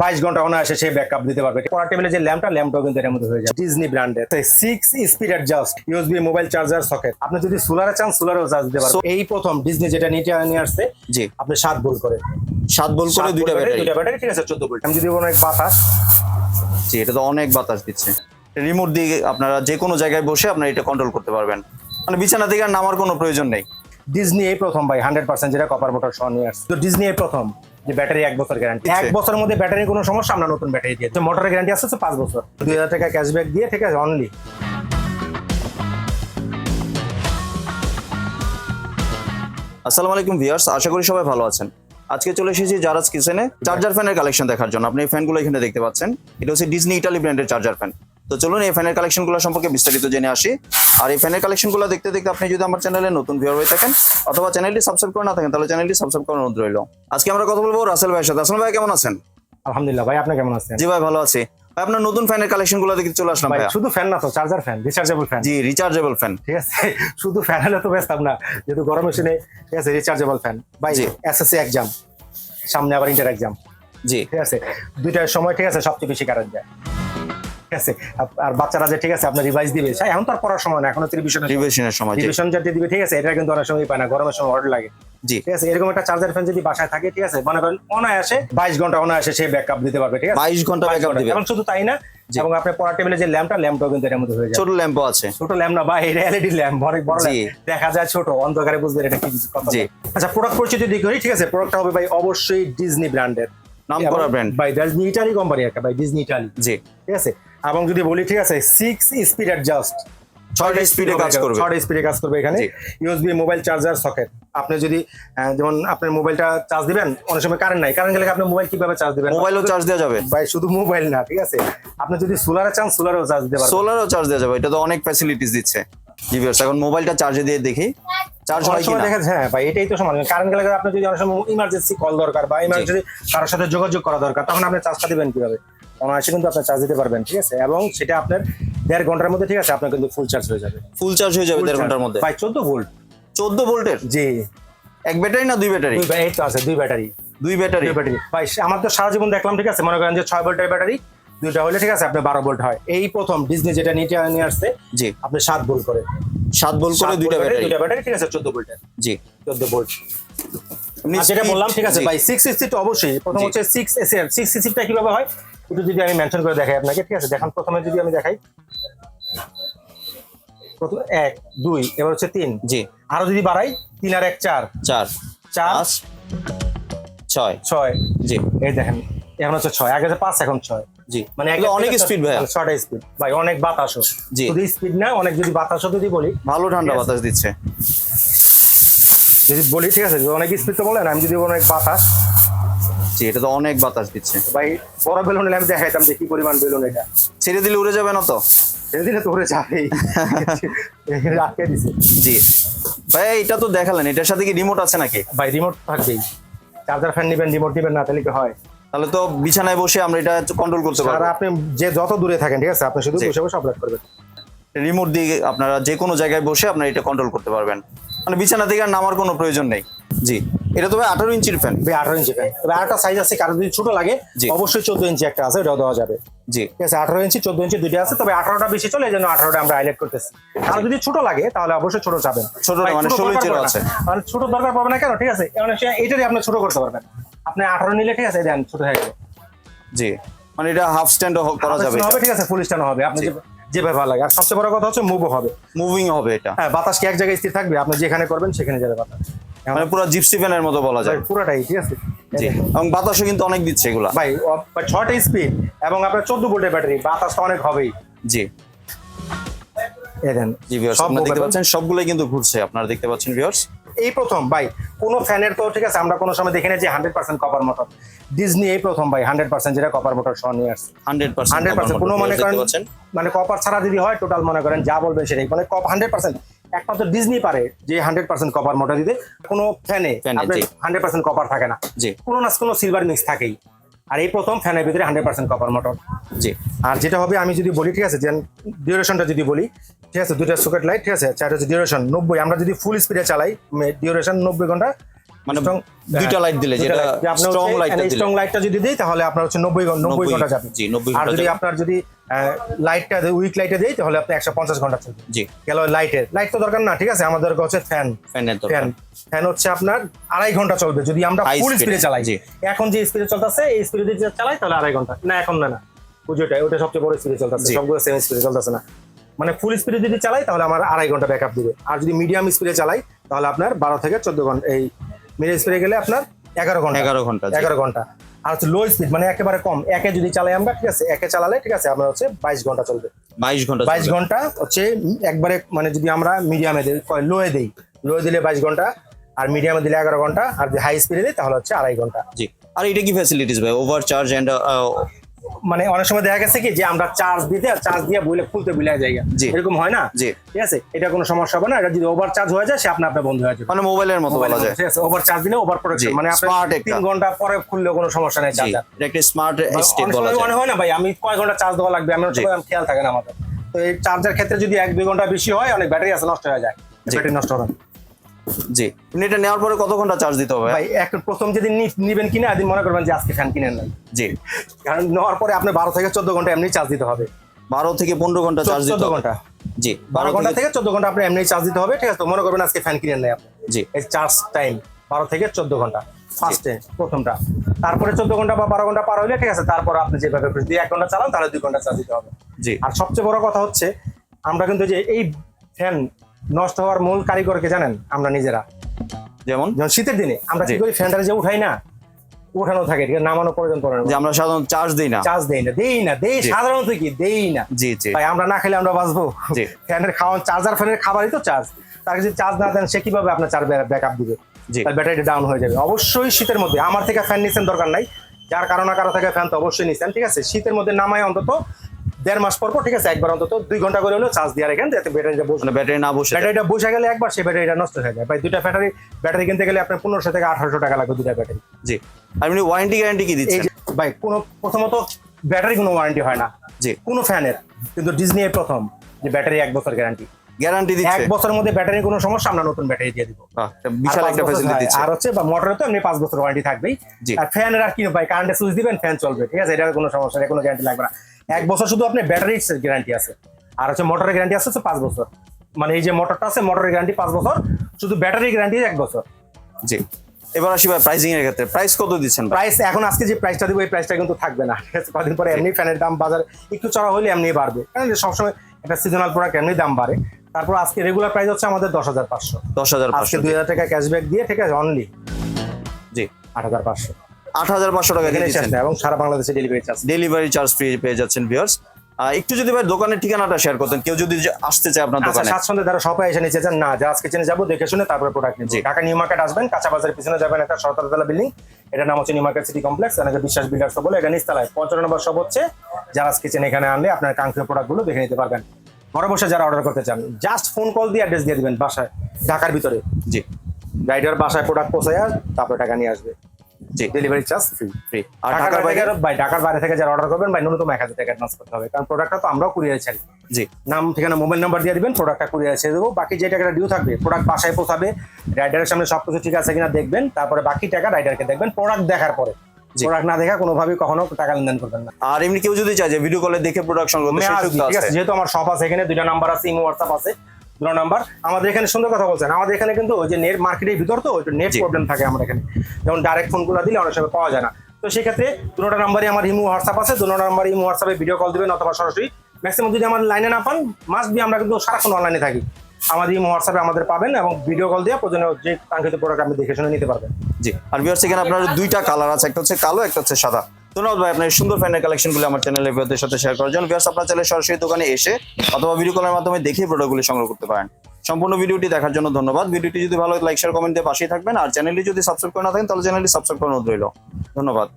বাইশ ঘণ্টা অনায়াসে সে ব্যাকআপ দিতে পারবে। পড়ার টেবিলে যে ল্যাম্পটা ল্যাম্পটাও কিন্তু এর মধ্যে হয়ে যায় ডিজনি ব্র্যান্ডের six speed adjust USB mobile charger socket আপনি যদি সোলারে চান সোলারেও চার্জ দিতে পারবেন। এই প্রথম ডিজনি যেটা নিচে নিয়ে আসছে জি। আপনি সাত ভোল্ট করে। সাত বল করে দুইটা ব্যাটারি দুইটা ব্যাটারি ঠিক আছে চোদ্দ ভোল্ট। আমি যদি অনেক বাতাস। জি এটা তো অনেক বাতাস দিচ্ছে। রিমোট দিয়ে আপনারা যে কোনো জায়গায় বসে আপনারা এটা কন্ট্রোল করতে পারবেন। মানে বিছানা থেকে আর নামার কোনো প্রয়োজন নেই। ডিজনি এই প্রথম ভাই হান্ড্রেড পার্সেন্ট যেটা কপার মোটর সহ নিয়ে আসছে। তো ডিজনি এই প্রথম। যে ব্যাটারি এক বছর গ্যারান্টি এক। বছরের মধ্যে ব্যাটারি কোনো সমস্যা আমরা নতুন ব্যাটারি দিয়ে মোটরের গ্যারান্টি আছে পাঁচ বছর। দুই হাজার টাকা ক্যাশব্যাক দিয়ে ঠিক আছে অনলি আসসালামু আলাইকুম ভিউয়ার্স আশা করি সবাই ভালো আছেন। আজকে চলে এসেছি জারাজ কিচেনে চার্জার ফ্যানের কালেকশন দেখার জন্য। আপনি এই ফ্যানগুলো এখানে দেখতে পাচ্ছেন। এটা হচ্ছে ডিজনি ইটালি ব্র্যান্ডের চার্জার ফ্যান তো চলুন এই ফ্যানের কালেকশনগুলো সম্পর্কে বিস্তারিত জেনে আসি। আর এই ফ্যানের কালেকশনগুলো দেখতে দেখতে আপনি যদি আমার চ্যানেলে নতুন ভিউয়ার হয়ে থাকেন অথবা চ্যানেলটি সাবস্ক্রাইব করে না থাকেন তাহলে চ্যানেলটি সাবস্ক্রাইব করার অনুরোধ রইল। আজকে আমরা কথা বলব রাসেল ভাইয়ের সাথে। রাসেল ভাই কেমন আছেন? আলহামদুলিল্লাহ ভাই আপনি কেমন আছেন? জি ভাই ভালো আছি। ভাই আপনার নতুন ফ্যানের কালেকশনগুলো দেখতে চলে আসলাম ভাই শুধু ফ্যান না তো চার্জার ফ্যান রিচার্জেবল ফ্যান জি রিচার্জেবল ফ্যান ঠিক আছে শুধু ফ্যান হলে তো ব্যস্ত না যেহেতু গরম মেশিনে ঠিক আছে রিচার্জেবল ফ্যান ভাই জি। এসএসসি এক্সাম সামনে আবার ইন্টার এক্সাম জি। ঠিক আছে দুইটার সময় ঠিক আছে সবচেয়ে বেশি কারেন্ট যায়। ঠিক আছে? আর বাচ্চারা যে ঠিক আছে আপনার রিভাইজ দিবে। এখন তো আর পড়ার সময় না এখন রিভিশন রিভিশনের সময়। রিভিশন যাতে দিবে ঠিক আছে? এটা কিন্তু অনেক সময় পায় না গরমের সময় অর্ডার লাগে। জি। ঠিক আছে? এরকম একটা চার্জার ফ্যান যদি বাসায় থাকে ঠিক আছে? মনে করেন অনায়াসে বাইশ ঘণ্টা অনায়াসে সে ব্যাকআপ দিতে পারবে ঠিক আছে? বাইশ ঘণ্টা ব্যাকআপ দিবে। এবং শুধু তাই না এবং আপনার পড়ার টেবিলে যে ল্যাম্পটা ল্যাম্পটাও কিন্তু এর মধ্যে হয়ে যায়। ছোট ল্যাম্পও আছে। ছোট ল্যাম্প না বা এটা এলইডি ল্যাম্প অনেক বড় দেখা যায় ছোট অন্ধকারে বুঝবেন এটা কি কথা। আচ্ছা প্রোডাক্ট পরিচয় যদি করি ঠিক আছে? প্রোডাক্টটা হবে ভাই অবশ্যই ডিজনি ব্র্যান্ডের নাম করা brand by Disney Italy company একটা বাই ডিজনি ইটালি জি। ঠিক আছে? এবং যদি বলি ঠিক আছে সিক্স স্পিড অ্যাডজাস্ট ছয়টা স্পিডে কাজ করবে। ছয়টা স্পিডে কাজ করবে এখানে। ইউএসবি মোবাইল চার্জার সকেট আপনি যদি যেমন আপনার মোবাইলটা চার্জ দিবেন অনেক সময় কারেন্ট নাই। কারেন্ট গেলে আপনি মোবাইল কীভাবে চার্জ দিবেন? মোবাইলও চার্জ দেওয়া যাবে। ভাই শুধু মোবাইল না ঠিক আছে? আপনি যদি সোলারে চান সোলারেও চার্জ দিতে পারবেন। সোলারও চার্জ দেওয়া যাবে। এটা তো অনেক ফ্যাসিলিটিস দিচ্ছে। জি এখন মোবাইলটা চার্জে দিয়ে দেখি। চার্জ হয় কিনা? দেখা হ্যাঁ ভাই এটাই তো সমান কারেন্ট গেলে আপনি যদি অনেক সময় ইমার্জেন্সি কল দরকার বা ইমার্জেন্সি কারোর সাথে যোগাযোগ করা দরকার তখন আপনি চার্জটা দিবেন কীভাবে? অনায়াসে কিন্তু আপনি চার্জ দিতে পারবেন ঠিক আছে? এবং সেটা আপনার দেড় ঘণ্টার মধ্যে ঠিক আছে? আপনার কিন্তু ফুল চার্জ হয়ে যাবে। ফুল চার্জ হয়ে যাবে দেড় ঘণ্টার মধ্যে? ভাই চোদ্দ ভোল্ট চোদ্দ ভোল্টের জি। এক ব্যাটারি না দুই ব্যাটারি? এই তো আছে দুই ব্যাটারি। দুই ব্যাটারি। দুই ব্যাটারি। ভাই আমার তো সারা জীবন দেখলাম ঠিক আছে? মনে করেন যে ছয় ভোল্টের ব্যাটারি দুইটা হলে ঠিক আছে? আপনার বারো ভোল্ট হয়। এই প্রথম ডিজনি যেটা নিচে নিয়ে আসছে জি। আপনি সাত ভোল্ট করে। সাত ভোল্ট করে দুইটা ব্যাটারি। দুইটা ব্যাটারি ঠিক আছে? চোদ্দ ভোল্টের জি। চোদ্দ ভোল্ট যেটা বললাম ঠিক আছে? ভাই সিক্স সিক্সটি তো অবশ্যই। প্রথম হচ্ছে সিক্স এসএল সিক্স সিক্সটিটা কীভাবে হয়? একটু যদি আমি মেনশন করে দেখাই আপনাকে ঠিক আছে? দেখান প্রথমে যদি আমি দেখাই। প্রথম এক দুই এবার হচ্ছে তিন। জি। আরও যদি বাড়াই তিন আর এক চার। চার। চার। ছয়। ছয়। জি। এই দেখেন এখন হচ্ছে ছয়। আগে পাঁচ এখন ছয়। জি। মানে অনেক স্পিড ভাই ছয়টা স্পিড ভাই অনেক বাতাসও। জি। শুধু স্পিড না অনেক যদি বাতাসও যদি বলি। ভালো ঠান্ডা বাতাস দিচ্ছে। যদি বলি ঠিক আছে? যদি অনেক স্পিড তো বলেন আমি যদি অনেক বাতাস। জি এটা তো অনেক বাতাস দিচ্ছে। ভাই বড় বেলুন আমি দেখাইতাম যে কি পরিমাণ বেলুন এটা। ছেড়ে দিলে উড়ে যাবে না তো? ছেড়ে দিলে তো উড়ে যাবেই। আটকে দিছে। জি। ভাই এটা তো দেখালেন এটার সাথে কি রিমোট আছে নাকি? ভাই রিমোট থাকবেই। চার্জার ফ্যান নেবেন রিমোট নেবেন না তাহলে কি হয়? তাহলে তো বিছানায় বসে আমরা এটা কন্ট্রোল করতে আর পারব আপনি যে যত দূরে থাকেন ঠিক আছে আপনি শুধু। বসে বসে অপারেট করবেন। রিমোট দিয়ে আপনারা যে কোনো জায়গায় বসে আপনারা এটা কন্ট্রোল করতে পারবেন। মানে বিছানা থেকে আর নামার কোনো প্রয়োজন নেই। জি। এটা তো ভাই আঠারো ইঞ্চির ফ্যান ভাই আঠারো ইঞ্চি ফ্যান তবে আরেকটা সাইজ আছে কারও যদি ছোট লাগে অবশ্যই চোদ্দ ইঞ্চি একটা আছে ওটাও দেওয়া যাবে। জি। ঠিক আছে আঠারো ইঞ্চি চোদ্দ ইঞ্চি দুইটা আছে তবে আঠারোটা বেশি চলে এই জন্য আঠারোটা আমরা হাইলাইট করতেছি। আর যদি ছোট লাগে তাহলে অবশ্যই ছোট মানে ছোট 16 দরকার ইঞ্চিরও পড়ে না। আছে। মানে ছোট দরকার পাবে না কেন? ঠিক আছে অনেক সময় এটারই আপনি ছোট করতে পারবেন। আপনি আঠারো নিলে ঠিক আছে দেন ছোট হয়ে গেল। জি মানে এটা হাফ স্ট্যান্ড করা যাবে হবে ঠিক আছে ফুল স্ট্যান্ড হবে আপনি যে- যেভাবে ভালো লাগে। আর সবচেয়ে বড় কথা হচ্ছে মুভও হবে। মুভিং হবে এটা। হ্যাঁ বাতাস কি এক জায়গায় স্থির থাকবে? আপনি যেখানে করবেন সেখানে যাবে বাতাস। মানে পুরো জিপসি ফ্যানের মতো বলা যায়। পুরোটাই ঠিক আছে? জি। এবং বাতাসও কিন্তু অনেক দিচ্ছে এগুলা। ভাই ছয়টা স্পিড এবং আপনার চোদ্দ ভোল্টের ব্যাটারি বাতাস তো অনেক হবেই। জি। এই দেন জি ভিউয়ার্স সব আপনারা দেখতে পাচ্ছেন সবগুলোই কিন্তু ঘুরছে আপনারা দেখতে পাচ্ছেন ভিউয়ার্স এই প্রথম ভাই কোনো ফ্যানের তো ঠিক আছে আমরা কোনো সময় দেখি না যে hundred percent copper motor Disney এই প্রথম ভাই হান্ড্রেড পার্সেন্ট যেটা কপার মোটর সহ নিয়ে আসছে। হান্ড্রেড পার্সেন্ট হান্ড্রেড পার্সেন্ট কোনো মনে করেন মানে কপার ছাড়া যদি হয় টোটাল মনে করেন যা বলবেন সেটাই। মানে হান্ড্রেড পার্সেন্ট একমাত্র ডিজনি পারে যে হান্ড্রেড পার্সেন্ট কপার মোটর দিতে। কোনো ফ্যানে। হান্ড্রেড পার্সেন্ট কপার থাকে না। যে কোনো না কোনো সিলভার মিক্স থাকেই। আর এই প্রথম ফ্যানের ভিতরে হান্ড্রেড পার্সেন্ট কপার মোটর জি। আর যেটা হবে আমি যদি বলি ঠিক আছে যে ডিউরেশনটা যদি বলি ঠিক আছে দুইটা সকেট লাইট ঠিক আছে চারটা হচ্ছে ডিউরেশন নব্বই। আমরা যদি ফুল স্পিডে চালাই ডিউরেশন নব্বই ঘণ্টা মানে দুইটা লাইট দিলে যেটা স্ট্রং স্ট্রং লাইটটা যদি দিই তাহলে আপনার হচ্ছে নব্বই নব্বই নব্বই, ঘণ্টা যাবে। জি, নব্বই আর যদি আপনার যদি লাইটটা উইক লাইটে দিই তাহলে আপনি একশো পঞ্চাশ ঘণ্টা চলবে। জি। গেল লাইটের লাইট তো দরকার না ঠিক আছে? আমাদের হচ্ছে ফ্যান ফ্যানের দরকার। ফ্যান ফ্যান হচ্ছে আপনার আড়াই ঘণ্টা চলবে। যদি আমরা ফুল স্পিডে চালাই। এখন যে স্পিডে চলতেছে এই স্পিডে যদি চালাই তাহলে আড়াই ঘণ্টা। না এখন না না। পুজোটাই ওটা সবচেয়ে বড় স্পিডে চলতেছে। সবগুলো সেম স্পিডে চলতেছে না। মানে ফুল স্পিডে যদি চালাই তাহলে আমার আড়াই ঘণ্টা ব্যাকআপ দিবে। আর যদি মিডিয়াম স্পিডে চালাই তাহলে আপনার বারো থেকে চোদ্দ ঘণ্টা এই মিডিয়াম স্পিডে গেলে আপনার এগারো ঘণ্টা। এগারো ঘণ্টা এগারো ঘণ্টা। আর হচ্ছে লো স্পিড মানে একেবারে কম। একে যদি চালাই আমরা ঠিক আছে? একে চালালে ঠিক আছে আপনার হচ্ছে বাইশ ঘণ্টা চলবে। বাইশ ঘণ্টা বাইশ ঘণ্টা হচ্ছে একবারে মানে যদি আমরা মিডিয়ামে দিই লোয়ে দিই। লোয়ে দিলে বাইশ ঘণ্টা আর মিডিয়ামে দিলে এগারো ঘণ্টা আর যদি হাই স্পিডে দিই তাহলে হচ্ছে আড়াই ঘণ্টা। জি। আর এটা কি ফ্যাসিলিটিস ভাই? ওভার চার্জ এন্ড মানে অনেক সময় দেখা গেছে কি যে আমরা চার্জ দিতে আর চার্জ দিয়ে বইলে খুলতে বিলে জায়গা এরকম হয় না? জি। ঠিক আছে? এটা কোনো সমস্যা হবে না। এটা যদি ওভার চার্জ হয়ে যায় সে আপনা আপনি বন্ধ হয়ে যাবে। মানে মোবাইলের মতো বলা যায়। ঠিক আছে? ওভার চার্জ দিলে ওভার প্রোটেকশন মানে আপনি একটা। তিন ঘণ্টা পরে খুললে কোনো সমস্যা নেই চার্জার এটা একটা স্মার্ট স্টেপ বলা যায়। মনে হয় না ভাই আমি কয় ঘণ্টা চার্জ দেওয়া লাগবে আমি খেয়াল থাকে না আমাদের। তো এই চার্জার ক্ষেত্রে যদি এক দুই ঘণ্টা বেশি হয় অনেক ব্যাটারি আছে নষ্ট হয়ে যায়। ব্যাটারি নষ্ট হবে না। জি। এটা নেওয়ার পরে কত ঘণ্টা চার্জ দিতে হবে? ভাই এক প্রথম যেদিন নি- নিবেন কিনা এদিন মনে করবেন যে আজকে ফ্যান কিনেন নাই। জি। কারণ নেওয়ার পরে আপনি বারো থেকে চোদ্দ ঘণ্টা এমনি চার্জ দিতে হবে। বারো থেকে পনেরো ঘণ্টা চার্জ দিতে চোদ্দ ঘণ্টা। জি বারো ঘণ্টা থেকে চোদ্দ ঘণ্টা আপনি এমনি চার্জ দিতে হবে ঠিক আছে? মনে করবেন আজকে ফ্যান কিনেন নাই আপনি। জি। এই চার্জ টাইম বারো থেকে চোদ্দ ঘণ্টা ফার্স্টে প্রথমটা। তারপরে চোদ্দ ঘণ্টা বা বারো ঘণ্টা পার হইলে ঠিক আছে? তারপর আপনি যেভাবে যদি এক ঘণ্টা চালান তাহলে দুই ঘণ্টা চার্জ দিতে হবে। জি। আর সবচেয়ে বড় কথা হচ্ছে আমরা কিন্তু যে এই ফ্যান নষ্ট হওয়ার মূল কারিগরকে জানেন আমরা নিজেরা। যেমন? যেমন শীতের দিনে আমরা কি করি ফ্যানটা যে উঠাই না উঠানো থাকে ঠিক নামানো প্রয়োজন পড়ে না। যে আমরা সাধারণত চার্জ দিই না। চার্জ দেই না দেই না দেই সাধারণত কি? দেই না। জি জি। ভাই আমরা না খেলে আমরা বাঁচবো। ফ্যানের খাওয়ান চার্জার ফ্যানের খাবারই তো চার্জ। তার যদি চার্জ না দেন সে কীভাবে আপনার চার্জ ব্যাকআপ দিবে? তার ব্যাটারিটা ডাউন হয়ে যাবে। অবশ্যই শীতের মধ্যে আমার থেকে ফ্যান নিচ্ছেন দরকার নাই। যার কারণে কারও থেকে ফ্যান তো অবশ্যই নিচ্ছেন ঠিক আছে? শীতের মধ্যে নামায় অন্তত দেড় মাস পর পর ঠিক আছে একবার অন্তত দুই ঘণ্টা করে হলেও চার্জ দিয়ে রাখেন যাতে ব্যাটারিটা বসে ব্যাটারি না বসে ব্যাটারিটা বসে গেলে একবার সেই ব্যাটারিটা নষ্ট হয়ে যায়। ভাই দুইটা ব্যাটারি ব্যাটারি কিনতে গেলে আপনার পনেরোশো থেকে আঠারোশো টাকা লাগবে দুইটা ব্যাটারি জি। আর এমনি ওয়ারেন্টি গ্যারান্টি কি এই দিচ্ছেন? ভাই কোনো প্রথমত ব্যাটারি কোনো ওয়ারেন্টি হয় না। জি। কোনো ফ্যানের কিন্তু ডিজনি এর প্রথম যে ব্যাটারি এক বছর গ্যারান্টি গ্যারান্টি এক দিচ্ছে বছরের মধ্যে ব্যাটারির কোনো সমস্যা আমরা নতুন ব্যাটারি দিয়ে দিব। বিশাল একটা ফ্যাসিলিটি দিচ্ছে। আর হচ্ছে বা মোটরে তো এমনি পাঁচ বছর ওয়ারেন্টি থাকবেই। আর ফ্যানের আর কি ভাই কারেন্টে সুইচ দিবেন ফ্যান চলবে ঠিক আছে? এটার কোনো সমস্যা নেই কোনো গ্যারান্টি লাগবে না। এক বছর শুধু আপনি ব্যাটারির গ্যারান্টি আছে। আর হচ্ছে মোটরের গ্যারান্টি আছে হচ্ছে পাঁচ বছর। মানে এই যে মোটরটা আছে মোটরের গ্যারান্টি পাঁচ বছর শুধু ব্যাটারির গ্যারান্টি এক বছর। জি। এবার আসি ভাই প্রাইসিং এর ক্ষেত্রে। প্রাইস কত দিচ্ছেন প্রাইস এখন আজকে যে প্রাইসটা দিব এই প্রাইসটা কিন্তু থাকবে না। ঠিক আছে? কদিন পরে এমনি ফ্যানের দাম বাজার একটু চড়া হলে এমনি বাড়বে। কারণ সবসময় একটা সিজনাল প্রোডাক্ট এমনি দাম বাড়ে। তারপর আজকে রেগুলার প্রাইস হচ্ছে আমাদের দশ হাজার পাঁচশো। দশ হাজার আজকে পাঁচশো দুই হাজার টাকা ক্যাশব্যাক দিয়ে ঠিক আছে অনলি জি। আট হাজার পাঁচশো। আট হাজার পাঁচশো টাকা এখানে এবং সারা বাংলাদেশে delivery charge delivery charge free পেয়ে যাচ্ছেন ভিউয়ার্স একটু যদি ভাই দোকানের ঠিকানাটা শেয়ার করতেন কেউ যদি আসতে চায় আপনার আচ্ছা দোকানে। স্বাচ্ছন্দ্যে তারা সবাই এসে নিচে যান। না যা আজকে চেনে যাব দেখে শুনে তারপরে প্রোডাক্ট নিচ্ছি। ঢাকা নিউ মার্কেট আসবেন কাঁচা বাজারের পিছনে যাবেন একটা সরকারতলা বিল্ডিং এটার নাম হচ্ছে নিউ মার্কেট সিটি কমপ্লেক্স। এনাকে বিশ্বাস বিল্ডার্স বলে এটা নিচতলায় পঞ্চান্ন নম্বর সব হচ্ছে। জারাজ কিচেন এখানে আনলে আপনার কাঙ্ক্ষিত প্রোডাক্টগুলো দেখে নিতে পারবেন। ঘরে বসে যারা অর্ডার করতে চান জাস্ট ফোন কল দিয়ে অ্যাড্রেস দিয়ে দিবেন বাসায় ঢাকার ভিতরে। জি। রাইডার বাসায় প্রোডাক্ট পৌঁছায় তারপরে টাকা নিয়ে আসবে। জি। ডেলিভারি চার্জ ফ্রি ফ্রি আর ঢাকার বাইরে ভাই ঢাকার বাইরে থেকে যারা অর্ডার করবেন ভাই ন্যূনতম এক হাজার টাকা অ্যাডভান্স করতে হবে। কারণ প্রোডাক্টটা তো আমরাও কুরিয়ারে ছাড়ি। জি। নাম ঠিকানা মোবাইল নাম্বার দিয়ে দিবেন প্রোডাক্টটা কুরিয়ারে ছেড়ে দেবো। বাকি যে টাকাটা ডিউ থাকবে প্রোডাক্ট বাসায় পৌঁছাবে। রাইডারের সামনে সবকিছু ঠিক আছে কিনা দেখবেন। তারপরে বাকি টাকা রাইডারকে দেখবেন। প্রোডাক্ট দেখার পরে। প্রোডাক্ট না দেখা কোনোভাবেই কখনো টাকা লেনদেন করবেন না। আর এমনি কেউ যদি চায় যে ভিডিও কলে দেখে আসবি, সুযোগ ঠিক আছে যেহেতু আমার শপ আছে এখানে দুইটা নাম্বার আছে ইমো হোয়াটসঅ্যাপ আছে দুটো নাম্বার আমাদের এখানে সুন্দর কথা বলছেন আমাদের এখানে কিন্তু ওই যে নেট মার্কেটের ভিতর তো একটু নেট। প্রবলেম থাকে আমার এখানে। যেমন ডাইরেক্ট ফোনগুলো দিলে অনেক সময় পাওয়া যায় না। তো সেক্ষেত্রে দুটো নাম্বারই আমার ইমো হোয়াটসঅ্যাপ আছে দুটো নাম্বার ইমো হোয়াটসঅ্যাপে ভিডিও কল দিবেন অথবা সরাসরি। ম্যাক্সিমাম যদি আমার লাইনে না পান মাস্ট বি আমরা কিন্তু সারাক্ষণ অনলাইনে থাকি। আমাদের হোয়াটসঅ্যাপে আমাদের পাবেন এবং ভিডিও কল দিয়ে প্রয়োজনীয় যে কাঙ্ক্ষিত প্রোডাক্ট আপনি দেখে শুনে নিতে পারবেন। জি, আর ভিউয়ার্স এখানে আপনার দুইটা কালার আছে, একটা হচ্ছে কালো, একটা হচ্ছে সাদা। ধন্যবাদ ভাই, আপনার সুন্দর ফ্যানের কালেকশনগুলো আমার চ্যানেলে ভিউয়ারদের সাথে শেয়ার করার জন্য। ভিউয়ার্স আপনার চ্যানেলে সরাসরি দোকানে এসে অথবা ভিডিও কলের মাধ্যমে দেখে প্রোডাক্টগুলি সংগ্রহ করতে পারেন। সম্পূর্ণ ভিডিওটি দেখার জন্য ধন্যবাদ। ভিডিওটি যদি ভালো লাইক শেয়ার কমেন্ট দিয়ে পাশেই থাকবেন। আর চ্যানেলটি যদি সাবস্ক্রাইব করে না থাকেন, তাহলে চ্যানেলটি সাবস্ক্রাইব করানো রইল। ধন্যবাদ।